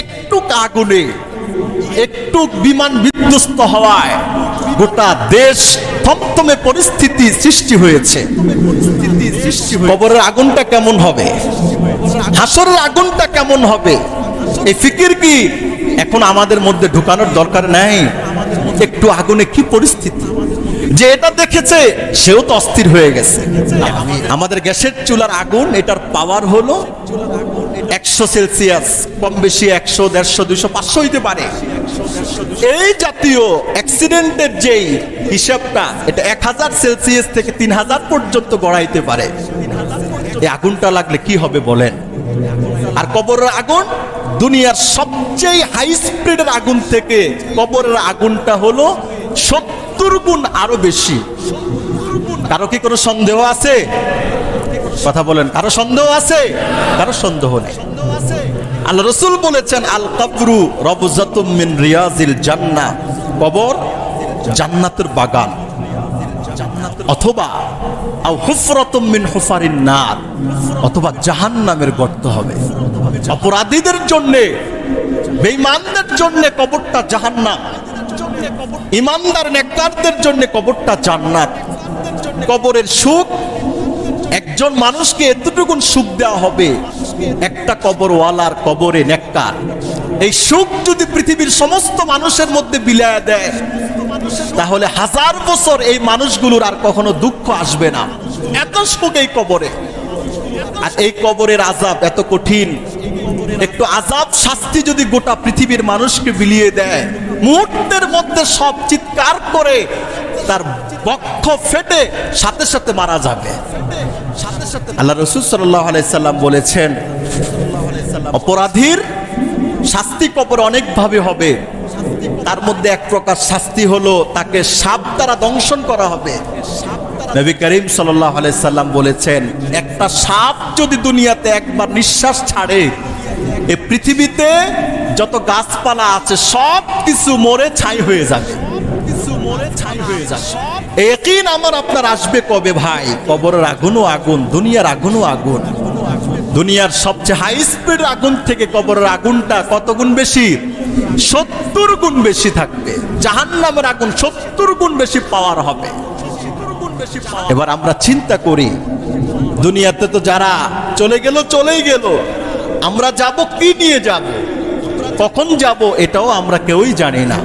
একটু আগুনে একটু বিমান বিধ্বস্ত হওয়ায় গোটা দেশ থমথমে পরিস্থিতি সৃষ্টি হয়েছে। কবরের আগুনটা কেমন হবে? হাসরের আগুনটা কেমন হবে? এই ফিকির কি এখন আমাদের মধ্যে ঢুকানোর দরকার নাই? একটু আগুনে কি পরিস্থিতি? যে এটা দেখেছে, সেও তো অস্থির হয়ে গেছে। আমাদের গ্যাসের চুলার আগুন, এটার পাওয়ার হলো একশো সেলসিয়াস কম বেশি একশো, দেড়শো, দুইশো, পাঁচশো হইতে পারে। এই জাতীয় অ্যাক্সিডেন্টের যেই হিসাবটা, এটা এক হাজার সেলসিয়াস থেকে তিন হাজার পর্যন্ত গড়াইতে পারে। এই আগুনটা লাগলে কি হবে বলেন? আর কবরের আগুন, দুনিয়ার সবচেয়ে হাই স্পিডের আগুন থেকে কবরের আগুনটা হলো সত্তর গুণ আরও বেশি। কারও কি কোনো সন্দেহ আছে? কথা বলেন, কারও সন্দেহ আছে? কারও সন্দেহ নেই। আল্লাহ রসুল বলেছেন, আল কাবরু রবজাতুম মিন রিয়াজিল জান্নাহ। কবর জান্নাতের বাগান। অথবা হুফারিন নার। অথবা গর্ত হবে। অপরাধীদের জন্য, বেঈমানদের জন্য কবরটা জাহান্নাম। ইমানদার নেককারদের জন্য কবরটা জান্নাত। কবরের সুখ একজন মানুষকে এতটুকুন সুখ দেওয়া হবে একটা কবরওয়ালার কবরে নেককার। এই সুখ যদি পৃথিবীর সমস্ত মানুষের মধ্যে বিলায় দেয় তাহলে হাজার বছর এই মানুষগুলোর আর কখনো দুঃখ আসবে না। এত সুখ এই কবরে। আর এই কবরের আজাব এত কঠিন। একটু আজাব শাস্তি যদি গোটা পৃথিবীর মানুষকে বিলিয়ে দেয় মুহূর্তের মধ্যে সব চিৎকার করে তার বক্ষ ফেটে সাথে সাথে মারা যাবে। আল্লাহ রসুল সাল্লাহ আলাইসাল্লাম বলেছেন, অপরাধীর শাস্তি কবর অনেকভাবে হবে। তার মধ্যে এক প্রকার শাস্তি হলো তাকে সাপ দ্বারা দংশন করা হবে। নবী করিম সাল্লাহ আলাইসাল্লাম বলেছেন, একটা সাপ যদি দুনিয়াতে একবার নিঃশ্বাস ছাড়ে, এ পৃথিবীতে যত গাছপালা আছে, সব কিছু মরে ছাই হয়ে যাবে। একই আমার আপনার আসবে কবে ভাই? কবরের আগুনও আগুন, দুনিয়ার আগুনও আগুন। দুনিয়ার সবচেয়ে হাই স্পিড আগুন থেকে কবরের আগুনটা বেশি? সত্তর গুণ বেশি থাকবে। জাহান নামের আগুন সত্তর গুণ বেশি পাওয়ার হবে। এবার আমরা চিন্তা করি, দুনিয়াতে তো যারা চলে গেল, চলেই গেল। আমরা যাব, কি নিয়ে যাব? কখন যাব এটাও আমরা কেউই জানি না।